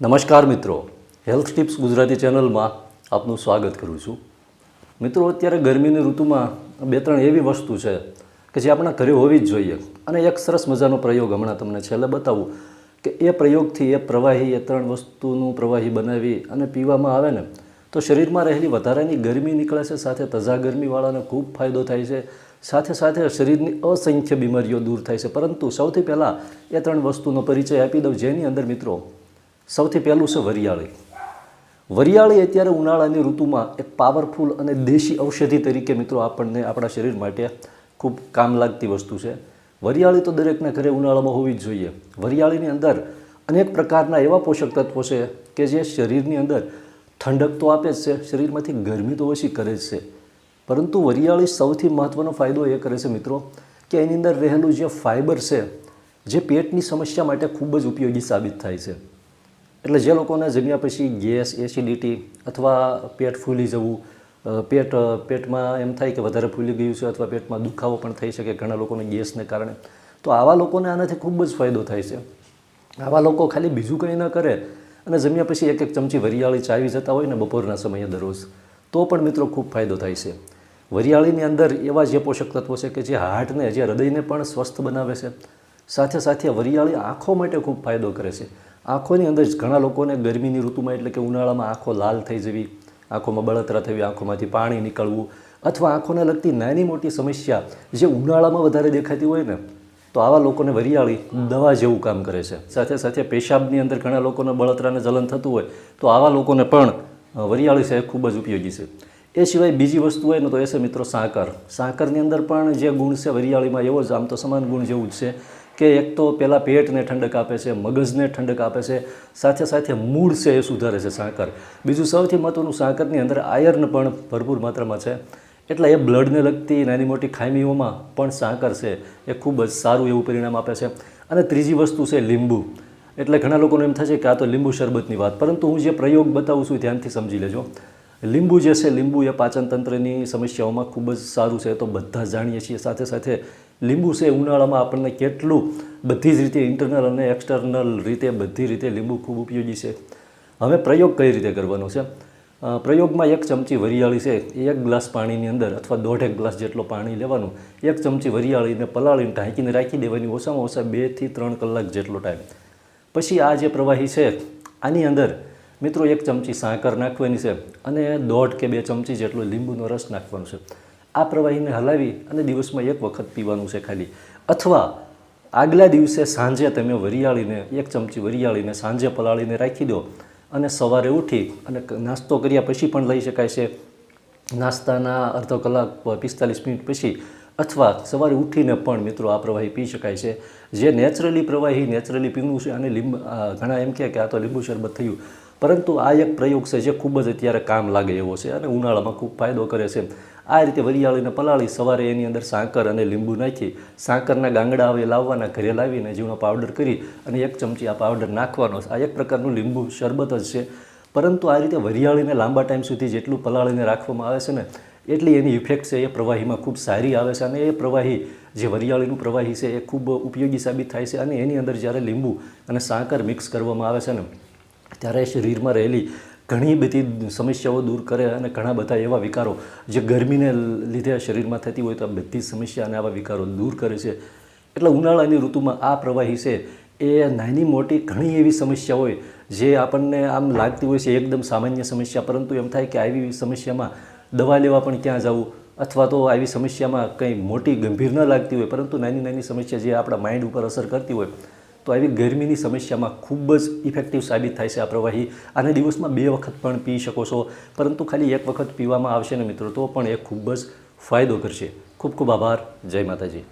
નમસ્કાર મિત્રો. Health tips Gujarati ચેનલમાં આપનું સ્વાગત કરું છું. મિત્રો, અત્યારે ગરમીની ઋતુમાં બે ત્રણ એવી વસ્તુ છે કે જે આપણા ઘરે હોવી જ જોઈએ. અને એક સરસ મજાનો પ્રયોગ હમણાં તમને છેલ્લે બતાવું કે એ પ્રયોગથી એ પ્રવાહી એ ત્રણ વસ્તુનું પ્રવાહી બનાવી અને પીવામાં આવે ને, તો શરીરમાં રહેલી વધારાની ગરમી નીકળે છે, સાથે તજા ગરમીવાળાને ખૂબ ફાયદો થાય છે, સાથે સાથે શરીરની અસંખ્ય બીમારીઓ દૂર થાય છે. પરંતુ સૌથી પહેલાં એ ત્રણ વસ્તુનો પરિચય આપી દઉં. જેની અંદર મિત્રો સૌથી પહેલું છે વરિયાળી. વરિયાળી અત્યારે ઉનાળાની ઋતુમાં એક પાવરફુલ અને દેશી ઔષધિ તરીકે મિત્રો આપણને આપણા શરીર માટે ખૂબ કામ લાગતી વસ્તુ છે. વરિયાળી તો દરેકના ઘરે ઉનાળામાં હોવી જ જોઈએ. વરિયાળીની અંદર અનેક પ્રકારના એવા પોષક તત્વો છે કે જે શરીરની અંદર ઠંડક તો આપે જ છે, શરીરમાંથી ગરમી તો ઓછી કરે જ છે. પરંતુ વરિયાળી સૌથી મહત્ત્વનો ફાયદો એ કરે છે મિત્રો કે એની અંદર રહેલું જે ફાઇબર છે, જે પેટની સમસ્યા માટે ખૂબ જ ઉપયોગી સાબિત થાય છે. એટલે જે લોકોને જમ્યા પછી ગેસ એસિડિટી અથવા પેટ ફૂલી જવું પેટ પેટમાં એમ થાય કે વધારે ફૂલી ગયું છે અથવા પેટમાં દુખાવો પણ થઈ શકે ઘણા લોકોને ગેસને કારણે, તો આવા લોકોને આનાથી ખૂબ જ ફાયદો થાય છે. આવા લોકો ખાલી બીજું કંઈ ન કરે અને જમ્યા પછી એક એક ચમચી વરિયાળી ચાવી જતા હોય ને બપોરના સમયે દરરોજ, તો પણ મિત્રો ખૂબ ફાયદો થાય છે. વરિયાળીની અંદર એવા જે પોષક તત્વો છે કે જે હાર્ટને, જે હૃદયને પણ સ્વસ્થ બનાવે છે, સાથે સાથે વરિયાળી આંખો માટે ખૂબ ફાયદો કરે છે. આંખોની અંદર જ ઘણા લોકોને ગરમીની ઋતુમાં એટલે કે ઉનાળામાં આંખો લાલ થઈ જવી, આંખોમાં બળતરા થવી, આંખોમાંથી પાણી નીકળવું અથવા આંખોને લગતી નાની મોટી સમસ્યા જે ઉનાળામાં વધારે દેખાતી હોય ને, તો આવા લોકોને વરિયાળી, દવા જેવું કામ કરે છે. સાથે સાથે પેશાબની અંદર ઘણા લોકોને બળતરાને જલન થતું હોય, તો આવા લોકોને પણ વરિયાળી છે ખૂબ જ ઉપયોગી છે. એ સિવાય બીજી વસ્તુ હોય ને, તો એ છે મિત્રો સાકર. સાકરની અંદર પણ જે ગુણ છે વરિયાળીમાં એવો જ, આમ તો સમાન ગુણ જેવું જ છે. કે એક તો પહેલાં પેટને ઠંડક આપે છે, મગજને ઠંડક આપે છે, સાથે સાથે મૂળ છે એ સુધારે છે સાકર. બીજું સૌથી મહત્ત્વનું સાકરની અંદર આયર્ન પણ ભરપૂર માત્રામાં છે. એટલે એ બ્લડને લગતી નાની મોટી ખામીઓમાં પણ સાકર છે. એ ખૂબ જ સારું એવું પરિણામ આપે છે. અને ત્રીજી વસ્તુ છે લીંબુ. એટલે ઘણા લોકોને એમ થશે કે આ તો લીંબુ શરબતની વાત. પરંતુ હું જે પ્રયોગ બતાવું છું ધ્યાનથી સમજી લેજો. લીંબુ જે છે, લીંબુ એ પાચન તંત્રની સમસ્યાઓમાં ખૂબ જ સારું છે. તો બધા જાણીએ છીએ. સાથે સાથે લીંબુ છે, ઉનાળામાં આપણને કેટલું બધી જ રીતે ઇન્ટરનલ અને એક્સટર્નલ રીતે બધી રીતે લીંબુ ખૂબ ઉપયોગી છે. હવે પ્રયોગ કઈ રીતે કરવાનો છે? પ્રયોગમાં એક ચમચી વરિયાળી છે. એક ગ્લાસ પાણીની અંદર અથવા દોઢેક ગ્લાસ જેટલો પાણી લેવાનું. એક ચમચી વરિયાળીને પલાળીને ઢાંકીને રાખી દેવાની. ઓછામાં ઓછા બેથી ત્રણ કલાક જેટલો ટાઈમ પછી આ જે પ્રવાહી છે, આની અંદર મિત્રો, એક ચમચી સાકર નાખવાની છે અને દોઢ કે બે ચમચી જેટલો લીંબુનો રસ નાખવાનો છે. આ પ્રવાહીને હલાવી અને દિવસમાં એક વખત પીવાનું છે ખાલી. અથવા આગલા દિવસે સાંજે તમે વરિયાળીને, એક ચમચી વરિયાળીને સાંજે પલાળીને રાખી દો અને સવારે ઉઠી અને નાસ્તો કર્યા પછી પણ લઈ શકાય છે. નાસ્તાના અડધો કલાક પિસ્તાલીસ મિનિટ પછી અથવા સવારે ઉઠીને પણ મિત્રો આ પ્રવાહી પી શકાય છે. જે નેચરલી પ્રવાહી નેચરલી પીવું છે અને લીંબ ઘણા એમ કહે કે આ તો લીંબુ શરબત થયું. પરંતુ આ એક પ્રયોગ છે જે ખૂબ જ અત્યારે કામ લાગે એવો છે અને ઉનાળામાં ખૂબ ફાયદો કરે છે. આ રીતે વરિયાળીને પલાળી સવારે એની અંદર સાંકર અને લીંબુ નાખી, સાકરના ગાંગડા આવે લાવવાના, ઘરે લાવીને જીવનો પાવડર કરી અને એક ચમચી આ પાવડર નાખવાનો આ એક પ્રકારનું લીંબુ શરબત જ છે. પરંતુ આ રીતે વરિયાળીને લાંબા ટાઈમ સુધી જેટલું પલાળીને રાખવામાં આવે છે ને, એટલી એની ઇફેક્ટ છે એ પ્રવાહીમાં ખૂબ સારી આવે છે અને એ પ્રવાહી, જે વરિયાળીનું પ્રવાહી છે એ ખૂબ ઉપયોગી સાબિત થાય છે અને એની અંદર જ્યારે લીંબુ અને સાંકર મિક્સ કરવામાં આવે છે ને ત્યારે શરીરમાં રહેલી ઘણી બધી સમસ્યાઓ દૂર કરે અને ઘણા બધા એવા વિકારો જે ગરમીને લીધે શરીરમાં થતી હોય તો આ બધી સમસ્યા અને આવા વિકારો દૂર કરે છે. એટલે ઉનાળાની ઋતુમાં આ પ્રવાહી છે એ નાની મોટી ઘણી એવી સમસ્યા હોય જે આપણને આમ લાગતી હોય છે એકદમ સામાન્ય સમસ્યા, પરંતુ એમ થાય કે આવી સમસ્યામાં દવા લેવા પણ ક્યાં જવું? અથવા તો આવી સમસ્યામાં કંઈ મોટી ગંભીર ન લાગતી હોય, પરંતુ નાની નાની સમસ્યા જે આપણા માઇન્ડ ઉપર અસર કરતી હોય તો આવી ગરમીની સમસ્યામાં ખૂબ જ ઇફેક્ટિવ સાબિત થાય છે આ પ્રવાહી. આને દિવસમાં બે વખત પણ પી શકો છો. પરંતુ ખાલી એક વખત પીવામાં આવશે ને મિત્રો, તો પણ એ ખૂબ જ ફાયદો કરશે. ખૂબ ખૂબ આભાર. જય માતાજી.